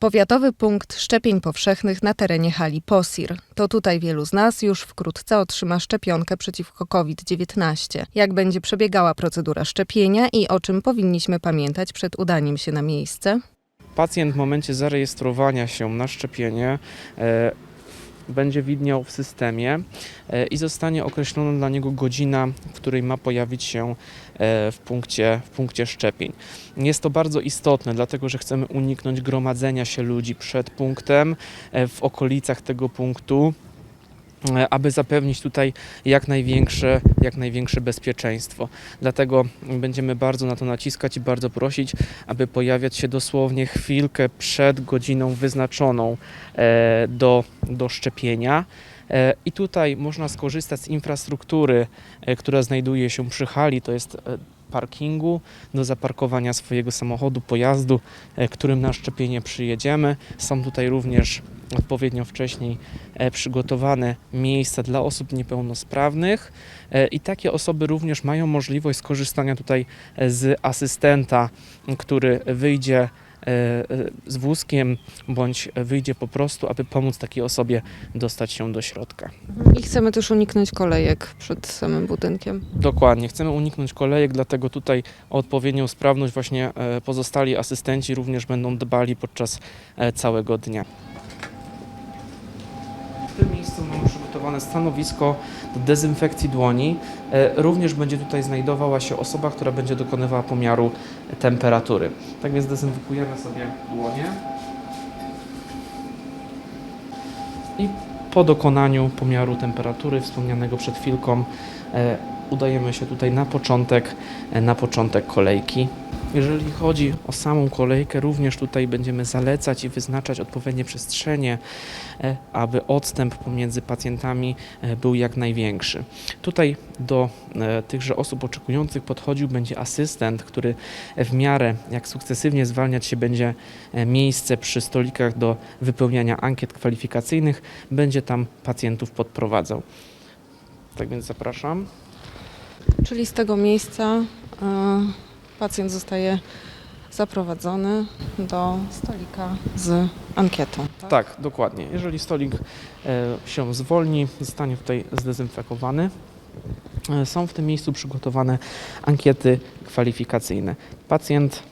Powiatowy punkt szczepień powszechnych na terenie hali POSIR. To tutaj wielu z nas już wkrótce otrzyma szczepionkę przeciwko COVID-19. Jak będzie przebiegała procedura szczepienia i o czym powinniśmy pamiętać przed udaniem się na miejsce? Pacjent w momencie zarejestrowania się na szczepienie e, będzie widniał w systemie e, i zostanie określona dla niego godzina, w której ma pojawić się e, w punkcie, w punkcie szczepień. Jest to bardzo istotne, dlatego że chcemy uniknąć gromadzenia się ludzi przed punktem, e, w okolicach tego punktu. E, Aby zapewnić tutaj jak największe, jak największe bezpieczeństwo. Dlatego będziemy bardzo na to naciskać i bardzo prosić, aby pojawiać się dosłownie chwilkę przed godziną wyznaczoną e, do, do szczepienia. E, I tutaj można skorzystać z infrastruktury, która znajduje się przy hali, to jest parkingu do zaparkowania swojego samochodu, pojazdu, którym na szczepienie przyjedziemy. Są tutaj również odpowiednio wcześniej e, przygotowane miejsca dla osób niepełnosprawnych e, i takie osoby również mają możliwość skorzystania tutaj e, z asystenta, który wyjdzie z wózkiem bądź wyjdzie po prostu, aby pomóc takiej osobie dostać się do środka. I chcemy też uniknąć kolejek przed samym budynkiem. Dokładnie, chcemy uniknąć kolejek, dlatego tutaj o odpowiednią sprawność właśnie pozostali asystenci również będą dbali podczas całego dnia. Tym miejscu mamy przygotowane stanowisko do dezynfekcji dłoni. E, Również będzie tutaj znajdowała się osoba, która będzie dokonywała pomiaru temperatury. Tak więc dezynfekujemy sobie dłonie. I po dokonaniu pomiaru temperatury wspomnianego przed chwilką e, udajemy się tutaj na początek, e, na początek kolejki. Jeżeli chodzi o samą kolejkę, również tutaj będziemy zalecać i wyznaczać odpowiednie przestrzenie, e, aby odstęp pomiędzy pacjentami e, był jak największy. Tutaj do e, tychże osób oczekujących podchodził będzie asystent, który w miarę jak sukcesywnie zwalniać się będzie miejsce przy stolikach do wypełniania ankiet kwalifikacyjnych, będzie tam pacjentów podprowadzał. Tak więc zapraszam. Czyli z tego miejsca pacjent zostaje zaprowadzony do stolika z ankietą. Tak, dokładnie. Jeżeli stolik e, się zwolni, zostanie tutaj zdezynfekowany. E, Są w tym miejscu przygotowane ankiety kwalifikacyjne. Pacjent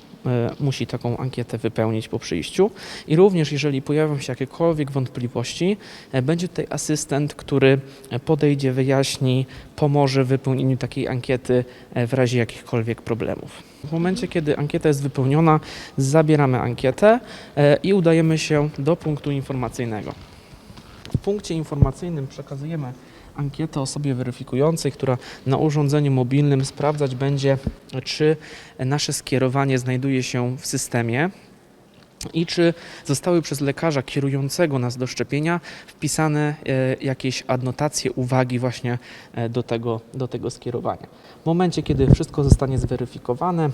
musi taką ankietę wypełnić po przyjściu i również jeżeli pojawią się jakiekolwiek wątpliwości, e, będzie tutaj asystent, który e, podejdzie, wyjaśni, pomoże w wypełnieniu takiej ankiety e, w razie jakichkolwiek problemów. W momencie, kiedy ankieta jest wypełniona, zabieramy ankietę e, i udajemy się do punktu informacyjnego. W punkcie informacyjnym przekazujemy ankietę osobie weryfikującej, która na urządzeniu mobilnym sprawdzać będzie, czy nasze skierowanie znajduje się w systemie i czy zostały przez lekarza kierującego nas do szczepienia wpisane e, jakieś adnotacje, uwagi właśnie e, do tego, do tego skierowania. W momencie, kiedy wszystko zostanie zweryfikowane,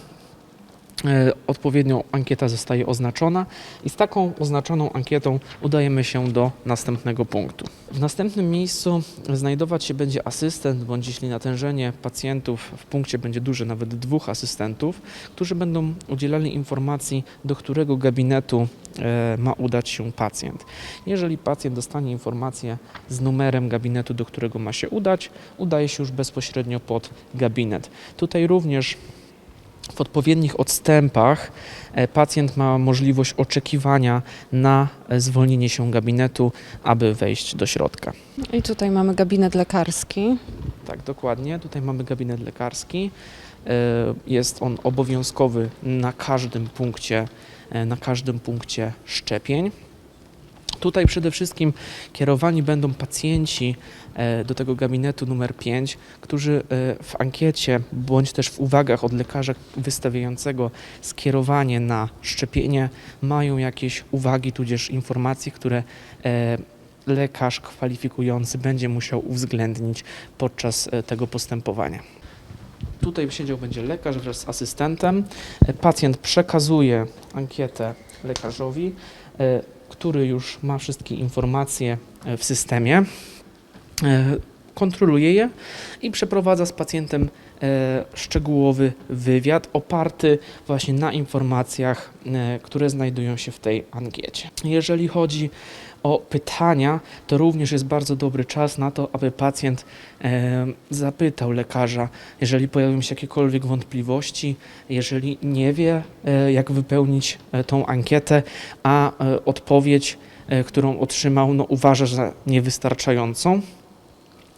odpowiednią ankieta zostaje oznaczona i z taką oznaczoną ankietą udajemy się do następnego punktu. W następnym miejscu znajdować się będzie asystent, bądź jeśli natężenie pacjentów w punkcie będzie duże, nawet dwóch asystentów, którzy będą udzielali informacji, do którego gabinetu e, ma udać się pacjent. Jeżeli pacjent dostanie informację z numerem gabinetu, do którego ma się udać, udaje się już bezpośrednio pod gabinet. Tutaj również w odpowiednich odstępach e, pacjent ma możliwość oczekiwania na e, zwolnienie się gabinetu, aby wejść do środka. I tutaj mamy gabinet lekarski. Tak, dokładnie. Tutaj mamy gabinet lekarski. E, Jest on obowiązkowy na każdym punkcie, na każdym punkcie szczepień. Tutaj przede wszystkim kierowani będą pacjenci e, do tego gabinetu numer 5, którzy e, w ankiecie bądź też w uwagach od lekarza wystawiającego skierowanie na szczepienie mają jakieś uwagi tudzież informacje, które e, lekarz kwalifikujący będzie musiał uwzględnić podczas tego postępowania. Tutaj siedział będzie lekarz wraz z asystentem. Pacjent przekazuje ankietę lekarzowi, który już ma wszystkie informacje e, w systemie, e, kontroluje je i przeprowadza z pacjentem e, szczegółowy wywiad oparty właśnie na informacjach, e, które znajdują się w tej ankiecie. Jeżeli chodzi o pytania, to również jest bardzo dobry czas na to, aby pacjent e, zapytał lekarza, jeżeli pojawią się jakiekolwiek wątpliwości, jeżeli nie wie, jak wypełnić tą ankietę, a odpowiedź, którą otrzymał, no, uważa za niewystarczającą.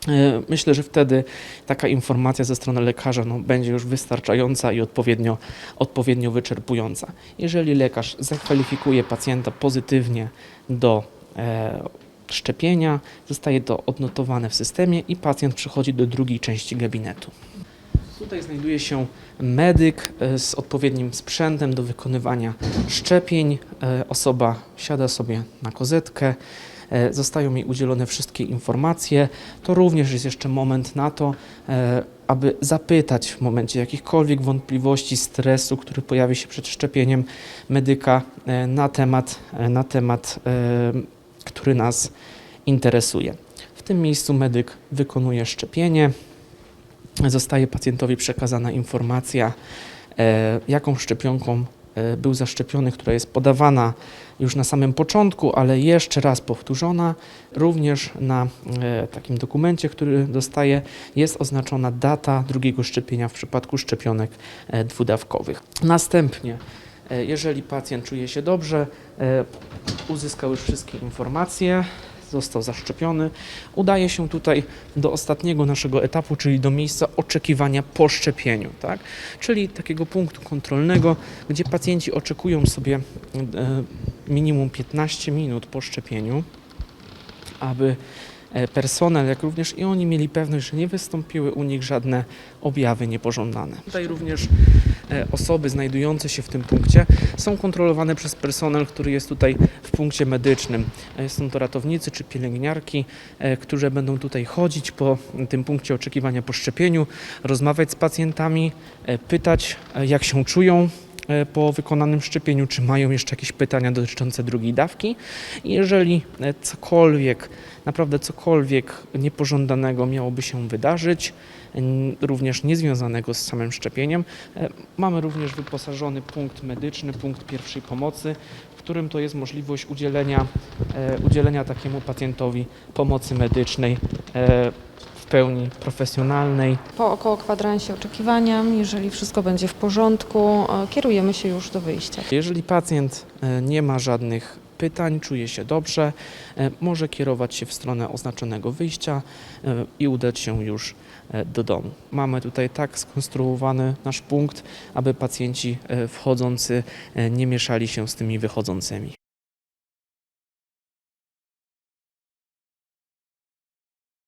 E, Myślę, że wtedy taka informacja ze strony lekarza no, będzie już wystarczająca i odpowiednio, odpowiednio wyczerpująca. Jeżeli lekarz zakwalifikuje pacjenta pozytywnie do e, szczepienia, zostaje to odnotowane w systemie i pacjent przechodzi do drugiej części gabinetu. Tutaj znajduje się medyk e, z odpowiednim sprzętem do wykonywania szczepień. E, Osoba siada sobie na kozetkę, zostają jej udzielone wszystkie informacje. To również jest jeszcze moment na to, e, aby zapytać w momencie jakichkolwiek wątpliwości, stresu, który pojawi się przed szczepieniem medyka e, na temat, e, na temat e, który nas interesuje. W tym miejscu medyk wykonuje szczepienie zostaje pacjentowi przekazana informacja, e, jaką szczepionką e, był zaszczepiony, która jest podawana już na samym początku, ale jeszcze raz powtórzona. Również na e, takim dokumencie, który dostaje, jest oznaczona data drugiego szczepienia w przypadku szczepionek e, dwudawkowych. Następnie, e, jeżeli pacjent czuje się dobrze, e, uzyskał już wszystkie informacje, został zaszczepiony, udaje się tutaj do ostatniego naszego etapu, czyli do miejsca oczekiwania po szczepieniu, tak? czyli takiego punktu kontrolnego, gdzie pacjenci oczekują sobie e, minimum 15 minut po szczepieniu, aby e, personel, jak również i oni mieli pewność, że nie wystąpiły u nich żadne objawy niepożądane. Tutaj również osoby znajdujące się w tym punkcie są kontrolowane przez personel, który jest tutaj w punkcie medycznym. E, Są to ratownicy czy pielęgniarki, e, którzy będą tutaj chodzić po tym punkcie oczekiwania po szczepieniu, rozmawiać z pacjentami, e, pytać e, jak się czują e, po wykonanym szczepieniu, czy mają jeszcze jakieś pytania dotyczące drugiej dawki. I Jeżeli e, cokolwiek, naprawdę cokolwiek niepożądanego miałoby się wydarzyć, również niezwiązanego z samym szczepieniem, e, mamy również wyposażony punkt medyczny, punkt pierwszej pomocy, w którym to jest możliwość udzielenia, e, udzielenia takiemu pacjentowi pomocy medycznej e, pełni profesjonalnej. Po około kwadransie oczekiwania, jeżeli wszystko będzie w porządku, e, kierujemy się już do wyjścia. Jeżeli pacjent e, nie ma żadnych pytań, czuje się dobrze, e, może kierować się w stronę oznaczonego wyjścia i udać się już do domu. Mamy tutaj tak skonstruowany nasz punkt, aby pacjenci wchodzący nie mieszali się z tymi wychodzącymi.